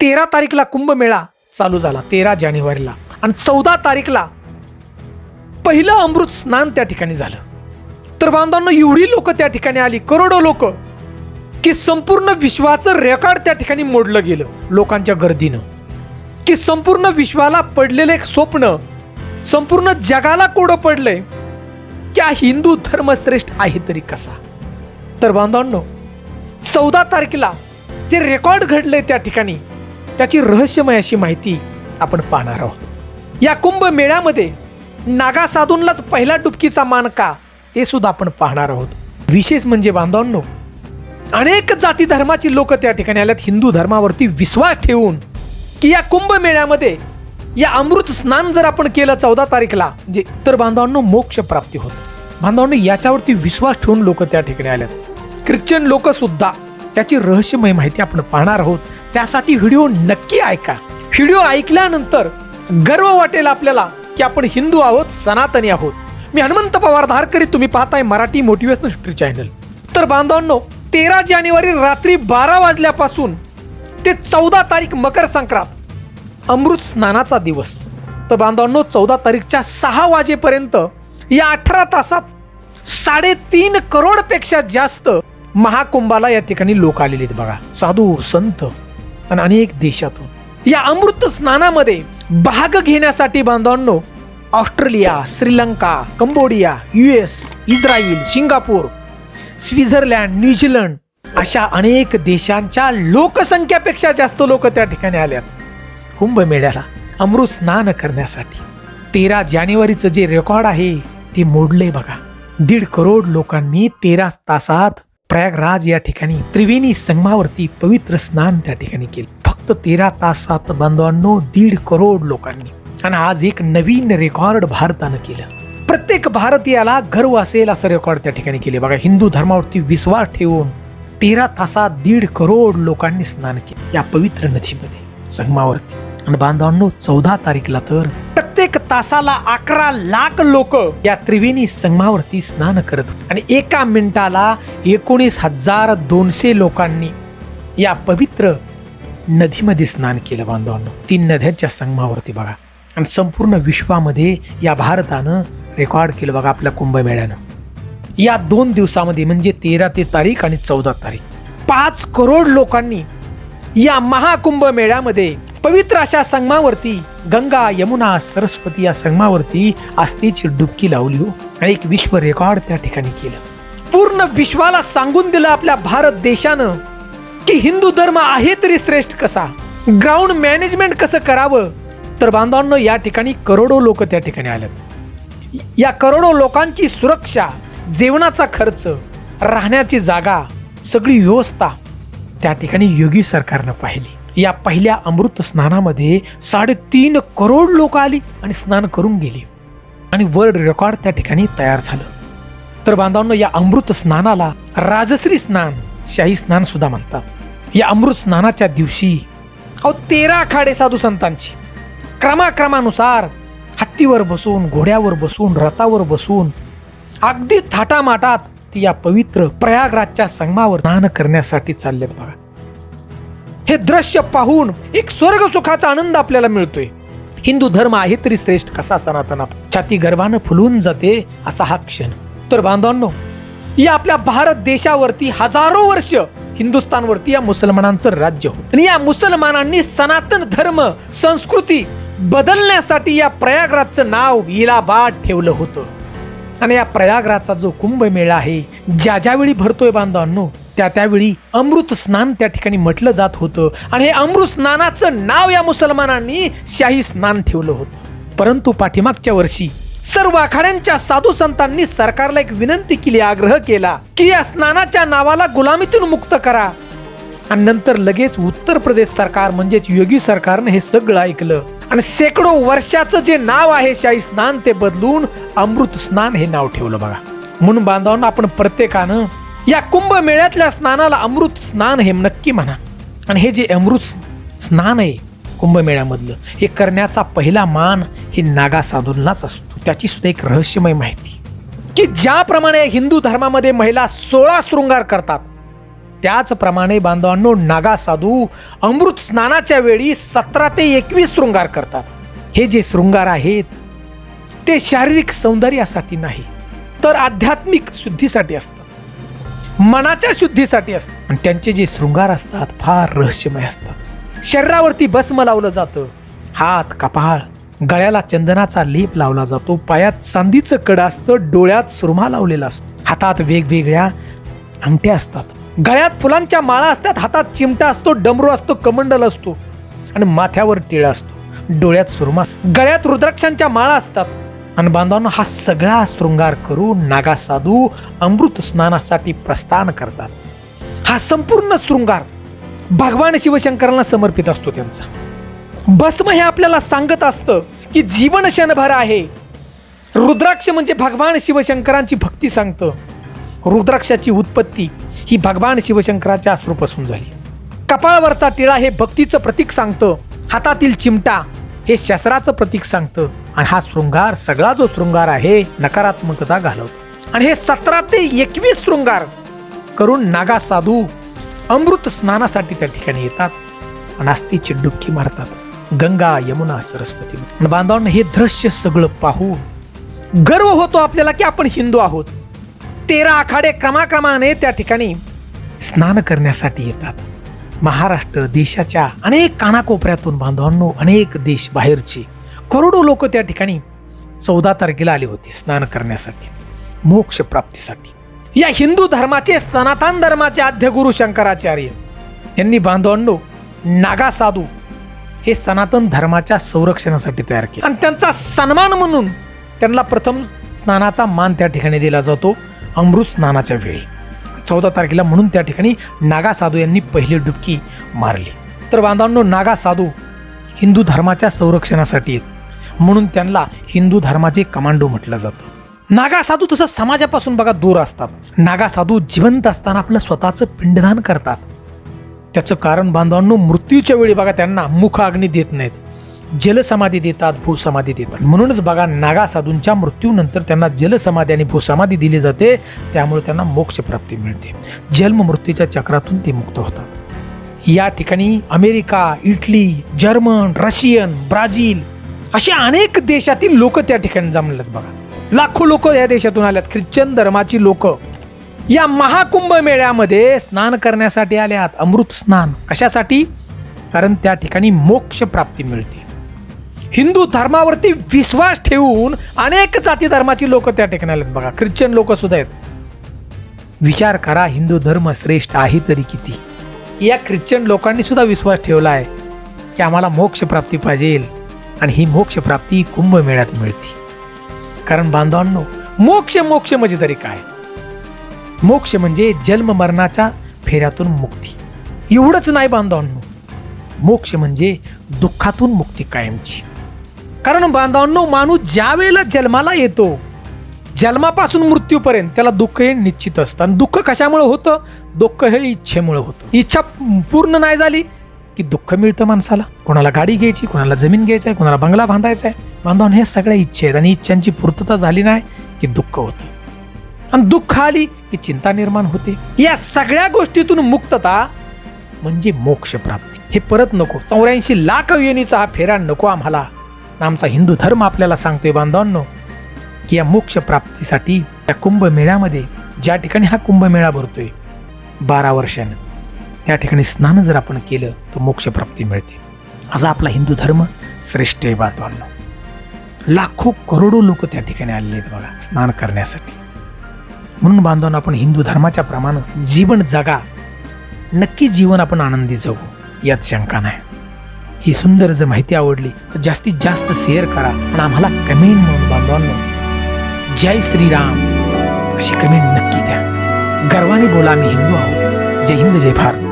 तेरा तारीखला कुंभमेळा चालू झाला तेरा जानेवारीला. आणि चौदा तारीखला पहिलं अमृत स्नान त्या ठिकाणी झालं. तर बांधवांना एवढी लोक त्या ठिकाणी आली करोडो लोक की संपूर्ण विश्वाचं रेकॉर्ड त्या ठिकाणी मोडलं गेलं लोकांच्या गर्दीनं. की संपूर्ण विश्वाला पडलेलं एक स्वप्न संपूर्ण जगाला कोडं पडलंय की हिंदू धर्मश्रेष्ठ आहे तरी कसा? तर बांधवांनो चौदा तारखेला जे रेकॉर्ड घडलंय त्या ठिकाणी त्याची रहस्यमय अशी माहिती आपण पाहणार आहोत. या कुंभमेळ्यामध्ये नागा साधूंलाच पहिला डुबकीचा मान का ते सुद्धा आपण पाहणार आहोत. विशेष म्हणजे बांधवांनो अनेक जाती धर्माची लोक त्या ठिकाणी आल्यात. हिंदू धर्मावरती विश्वास ठेवून की या कुंभमेळ्यामध्ये या अमृत स्नान जर आपण केलं चौदा तारीखला म्हणजे तर बांधवांनो मोक्ष प्राप्ती होत. बांधवांनो याच्यावरती विश्वास ठेवून लोक त्या ठिकाणी आल्यात. ख्रिश्चन लोक सुद्धा त्याची रहस्यमय माहिती आपण पाहणार आहोत. त्यासाठी व्हिडिओ नक्की ऐका. व्हिडिओ ऐकल्यानंतर गर्व वाटेल आपल्याला की आपण हिंदू आहोत सनातनी आहोत. मी हनुमंत पवार धारकरी तुम्ही पाहताय मराठी मोटिवेशनल हिस्ट्री चॅनल. तर बांधवांनो तेरा जानेवारी रात्री बारा वाजल्यापासून ते चौदा तारीख मकर संक्रांत अमृत स्नानाचा दिवस. तर बांधवांनो चौदा तारीखच्या सहा वाजेपर्यंत या अठरा तासात साडेतीन करोडपेक्षा जास्त महाकुंभाला या ठिकाणी लोक आलेले आहेत बघा. साधू संत आणि अनेक देशातून. या अमृत स्नानामध्ये भाग घेण्यासाठी बांधवांनो Australia Sri Lanka Cambodia U S Israel Singapore Switzerland New Zealand अशा अनेक देशांच्या लोकसंख्यापेक्षा जास्त लोक त्या ठिकाणी आल्यात. कुंभमेळ्याला अमृत स्नान करण्यासाठी तेरा जानेवारीचं जे रेकॉर्ड आहे ते मोडले बघा. दीड करोड लोकांनी तेरा तासात प्रयागराज या ठिकाणी त्रिवेणी संगमावरती पवित्र स्नान त्या ठिकाणी केले. फक्त तेरा तासात बांधवांनो दीड करोड लोकांनी. आणि आज एक नवीन रेकॉर्ड भारतानं केलं. प्रत्येक भारतीयाला गर्व असेल असं रेकॉर्ड त्या ठिकाणी केले. बघा हिंदू धर्मावरती विश्वास ठेवून तेरा तासात दीड करोड लोकांनी स्नान केले. या पवित्र नदीमध्ये संगमावरती. आणि बांधवांनो चौदा तारीखला तर प्रत्येक तासाला अकरा लाख लोक या त्रिवेणी संगमावरती स्नान करत होते. आणि एका मिनिटाला एकोणीस हजार दोनशे लोकांनी या पवित्र नदीमध्ये स्नान केलं बांधवांना. तीन नद्यांच्या संगमावरती बघा. आणि संपूर्ण विश्वामध्ये या भारतानं रेकॉर्ड केलं बघा आपल्या कुंभमेळ्यानं. या दोन दिवसामध्ये म्हणजे तेरा ते तारीख आणि चौदा तारीख. पाच करोड लोकांनी या महाकुंभ मेळ्यामध्ये पवित्र अशा संगमावरती गंगा यमुना सरस्वती या संगमावरती आस्थेची डुबकी लावली हो आणि एक विश्व रेकॉर्ड त्या ठिकाणी केलं. पूर्ण विश्वाला सांगून दिलं आपल्या भारत देशानं की हिंदू धर्म आहे तरी श्रेष्ठ कसा? ग्राउंड मॅनेजमेंट कसं करावं? तर बांधवांनो या ठिकाणी करोडो लोक त्या ठिकाणी आलेत. या करोडो लोकांची सुरक्षा जेवणाचा खर्च राहण्याची जागा सगळी व्यवस्था त्या ठिकाणी योगी सरकारनं पाहिली. या पहिल्या अमृत स्नानामध्ये साडेतीन करोड लोक आली आणि स्नान करून गेली. आणि वर्ल्ड रेकॉर्ड त्या ठिकाणी तयार झालं. तर बांधवांनो या अमृत स्नानाला राजश्री स्नान शाही स्नान सुद्धा म्हणतात. या अमृत स्नानाच्या दिवशी अहो तेरा आखाडे साधू संतांची क्रमाक्रमानुसार हत्तीवर बसून घोड्यावर बसून रथावर बसून अगदी थाटामाटात ती या पवित्र प्रयागराजच्या संगमावर स्नान करण्यासाठी चाललेत बघा. हे दृश्य पाहून एक स्वर्ग सुखाचा आनंद आपल्याला मिळतोय. हिंदू धर्म आहे तरी श्रेष्ठ कसा सनातन? छाती गर्भानं फुलून जाते असा हा क्षण. तर बांधवांनो या आपल्या भारत देशावरती हजारो वर्ष हिंदुस्थानवरती या मुसलमानांचं राज्य होतं. आणि या मुसलमानांनी सनातन धर्म संस्कृती बदलण्यासाठी या प्रयागराजचं नाव इलाबाद ठेवलं होतं. आणि या प्रयागराजचा जो कुंभमेळा आहे ज्या ज्यावेळी भरतोय बांधवांनो त्या त्यावेळी अमृत स्नान त्या ठिकाणी म्हटलं जात होतं. आणि हे अमृत स्नानाचं नाव या मुसलमानांनी शाही स्नान ठेवलं होतं. परंतु पाठीमागच्या वर्षी सर्व आखाड्यांच्या साधू संतांनी सरकारला एक विनंती केली आग्रह केला की या स्नानाच्या नावाला गुलामीतून मुक्त करा. आणि नंतर लगेच उत्तर प्रदेश सरकार म्हणजेच योगी सरकारनं हे सगळं ऐकलं. आणि शेकडो वर्षाचं जे नाव आहे शाही स्नान ते बदलून अमृत स्नान हे नाव ठेवलं बघा. म्हणून बांधवांना आपण प्रत्येकानं या कुंभमेळ्यातल्या स्नानाला अमृत स्नान हे नक्की म्हणा. आणि हे जे अमृत स्नान आहे कुंभमेळ्यामधलं हे करण्याचा पहिला मान हे नागा साधूंनाच असतो. त्याची सुद्धा एक रहस्यमय माहिती. की ज्याप्रमाणे हिंदू धर्मामध्ये महिला सोळा शृंगार करतात त्याचप्रमाणे बांधवांनो नागा साधू अमृत स्नानाच्या वेळी सतरा ते एकवीस शृंगार करतात. हे जे शृंगार आहेत ते शारीरिक सौंदर्यासाठी नाही तर आध्यात्मिक शुद्धीसाठी असतात. मनाच्या शुद्धीसाठी असतात आणि त्यांचे जे शृंगार असतात फार रहस्यमय असतात. शरीरावरती भस्म लावलं जातं. हात कपाळ गळ्याला चंदनाचा लेप लावला जातो. पायात चांदीचं कड असतं डोळ्यात सुरमा लावलेला असतो. हातात वेगवेगळ्या अंगठ्या असतात. गळ्यात फुलांच्या माळा असतात हातात चिमटा असतो डमरू असतो कमंडल असतो. आणि माथ्यावर टिळा असतो. डोळ्यात सुरमा गळ्यात रुद्राक्षांच्या माळा असतात. आणि बांधवांना हा सगळा शृंगार करून नागासाधू अमृत स्नानासाठी प्रस्थान करतात. हा संपूर्ण शृंगार भगवान शिवशंकरांना समर्पित असतो त्यांचा. भस्म हे आपल्याला सांगत असतं की जीवन क्षणभर आहे. रुद्राक्ष म्हणजे भगवान शिवशंकरांची भक्ती सांगतं. रुद्राक्षाची उत्पत्ती ही भगवान शिवशंकराच्या अश्रूपासून झाली. कपाळावरचा टिळा हे भक्तीचं प्रतीक सांगतं. हातातील चिमटा हे शस्त्राचं प्रतीक सांगतं. आणि हा शृंगार सगळा जो शृंगार आहे नकारात्मकता घालवतो. आणि हे सतरा ते एकवीस शृंगार करून नागा साधू अमृत स्नानासाठी त्या ठिकाणी येतात आणि अस्तीची डुबकी मारतात. गंगा यमुना सरस्वती. आणि बांधवांना हे दृश्य सगळं पाहून गर्व होतो आपल्याला की आपण हिंदू आहोत. तेरा आखाडे क्रमाक्रमाने त्या ठिकाणी स्नान करण्यासाठी येतात. महाराष्ट्र देशाच्या अनेक कानाकोपऱ्यातून बांधवांनो अनेक देश बाहेरचे करोडो लोक त्या ठिकाणी चौदा तारखेला आले होते स्नान करण्यासाठी मोक्ष प्राप्तीसाठी. या हिंदू धर्माचे सनातन धर्माचे आद्य गुरु शंकराचार्य यांनी बांधवांडो नागा साधू हे सनातन धर्माच्या संरक्षणासाठी तयार केले. आणि त्यांचा सन्मान म्हणून त्यांना प्रथम स्नानाचा मान त्या ठिकाणी दिला जातो अमृत स्नानाच्या वेळी. चौदा तारखेला म्हणून त्या ठिकाणी नागा साधू यांनी पहिली डुबकी मारली. तर बांधवांनो नागा साधू हिंदू धर्माच्या संरक्षणासाठी आहेत म्हणून त्यांना हिंदू धर्माचे कमांडो म्हटलं जातं. नागा साधू तसं समाजापासून बघा दूर असतात. नागा साधू जिवंत असताना आपलं स्वतःचं पिंडदान करतात. त्याचं कारण बांधवांनो मृत्यूच्या वेळी बघा त्यांना मुख अग्नी देत नाहीत. जलसमाधी देतात भूसमाधी देतात. म्हणूनच बघा नागा साधूंच्या मृत्यूनंतर त्यांना जलसमाधी आणि भूसमाधी दिली जाते. त्यामुळे त्यांना मोक्षप्राप्ती मिळते. जन्म मृत्यूच्या चक्रातून ते मुक्त होतात. या ठिकाणी America Italy German Russian Brazil असे अनेक देशातील लोक त्या ठिकाणी जमलेत बघा. लाखो लोक या देशातून आल्यात. ख्रिश्चन धर्माची लोक. या महाकुंभ मेळ्यामध्ये स्नान करण्यासाठी आल्यात. अमृत स्नान. कशासाठी? कारण त्या ठिकाणी मोक्ष प्राप्ती मिळते. हिंदू धर्मावरती विश्वास ठेवून अनेक जाती धर्माची लोक त्या ठिकाणी आलेत बघा. ख्रिश्चन लोक सुद्धा आहेत. विचार करा हिंदू धर्म श्रेष्ठ आहे तरी किती? या ख्रिश्चन लोकांनी सुद्धा विश्वास ठेवला आहे की आम्हाला मोक्ष प्राप्ती पाहिजे. आणि ही मोक्षप्राप्ती कुंभमेळ्यात मिळते. कारण बांधवांनो मोक्ष मोक्ष म्हणजे तरी काय? मोक्ष म्हणजे जन्म मरणाच्या फेऱ्यातून मुक्ती. एवढंच नाही बांधवांनो मोक्ष म्हणजे दुःखातून मुक्ती कायमची. कारण बांधवांनो माणूस ज्या वेळेला जन्माला येतो जन्मापासून मृत्यूपर्यंत त्याला दुःख हे निश्चित असतं. आणि दुःख कशामुळे होतं? दुःख हे इच्छेमुळे होतं. इच्छा पूर्ण नाही झाली की दुःख मिळतं माणसाला. कोणाला गाडी घ्यायची कोणाला जमीन घ्यायचं आहे कोणाला बंगला बांधायचा आहे बांधवांनो हे सगळ्या इच्छा आहेत आणि इच्छांची पूर्तता झाली नाही की दुःख होतं. आणि दुःख आली की चिंता निर्माण होते. या सगळ्या गोष्टीतून मुक्तता म्हणजे मोक्ष प्राप्ती. हे परत नको. चौऱ्याऐंशी लाख योनीचा हा फेरा नको आम्हाला. आमचा हिंदू धर्म आपल्याला सांगतोय बांधवांनो की या मोक्ष प्राप्तीसाठी या कुंभमेळ्यामध्ये ज्या ठिकाणी हा कुंभमेळा भरतोय बारा वर्षानं. त्या ठिकाणी स्नान जर आपण केलं तर मोक्षप्राप्ती मिळते. असा आपला हिंदू धर्म श्रेष्ठ आहे बांधवांनो. लाखो करोडो लोक त्या ठिकाणी आलेले आहेत बघा स्नान करण्यासाठी. म्हणून बांधवांनो आपण हिंदू धर्माच्या प्रमाणे जीवन जगा. नक्की जीवन आपण आनंदी जगू यात शंका नाही. ही सुंदर जर माहिती आवडली तर जास्तीत जास्त शेअर करा. आणि आम्हाला कमेंट म्हणून बांधवांनो जय श्रीराम अशी कमेंट नक्की द्या. गर्वाने बोला आम्ही हिंदू आहोत. जय हिंद जय भारत.